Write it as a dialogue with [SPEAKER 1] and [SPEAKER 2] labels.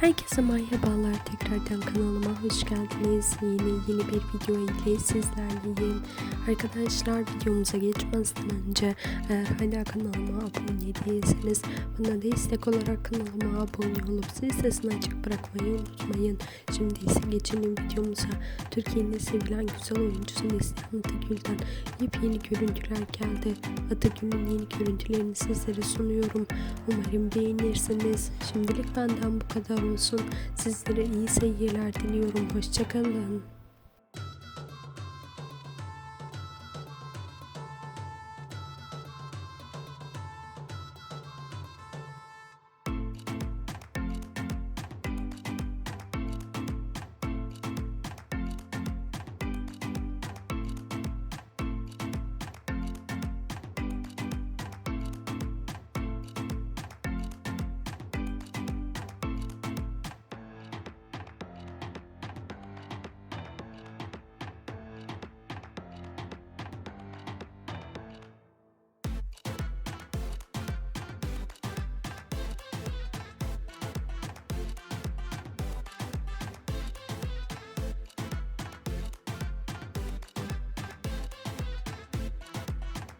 [SPEAKER 1] Herkese merhabalar tekrardan kanalıma hoş geldiniz. Yeni yeni bir video ile sizlerleyim. Arkadaşlar videomuza geçmezden önce eğer hala kanalıma abone değilseniz bana destek olarak kanalıma abone olup zil sesini açık bırakmayı unutmayın. Şimdi ise geçelim videomuza. Türkiye'nin sevilen güzel oyuncusu Neslihan Atagül'den yepyeni görüntüler geldi. Atagül'ün yeni görüntülerini sizlere sunuyorum. Umarım beğenirsiniz. Şimdilik benden bu kadar olsun. Sizlere iyi seyirler diliyorum. Hoşçakalın.